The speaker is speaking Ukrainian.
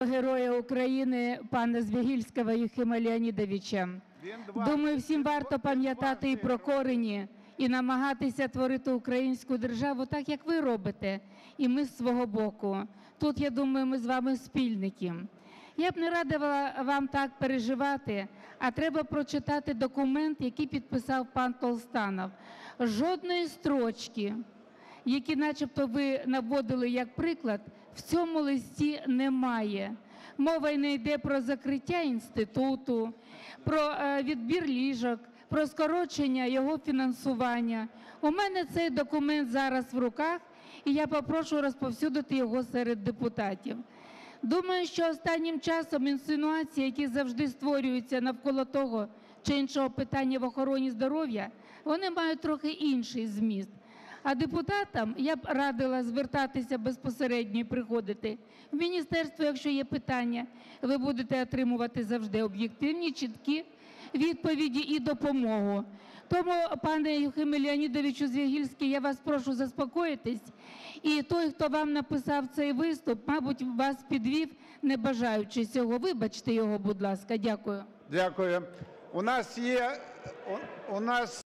Героя України пана Звягільського Єхима Леонідовича. Думаю, всім варто пам'ятати і про корені, і намагатися творити українську державу так, як ви робите, і ми з свого боку. Тут, я думаю, ми з вами спільники. Я б не радила вам так переживати, а треба прочитати документ, який підписав пан Толстанов. Жодної строчки, які начебто ви наводили як приклад, в цьому листі немає. Мова не йде про закриття інституту, про е, відбір ліжок, про скорочення його фінансування. У мене цей документ зараз в руках, і я попрошу розповсюдити його серед депутатів. Думаю, що останнім часом інсинуації, які завжди створюються навколо того чи іншого питання в охороні здоров'я, вони мають трохи інший зміст. А депутатам я б радила звертатися безпосередньо і приходити в міністерство, якщо є питання. Ви будете отримувати завжди об'єктивні, чіткі відповіді і допомогу. Тому, пане Юхиме Леонідовичу Звягільський, я вас прошу заспокоїтись. І той, хто вам написав цей виступ, мабуть, вас підвів, не бажаючи цього. Вибачте його, будь ласка. Дякую. Дякую. У нас є у, нас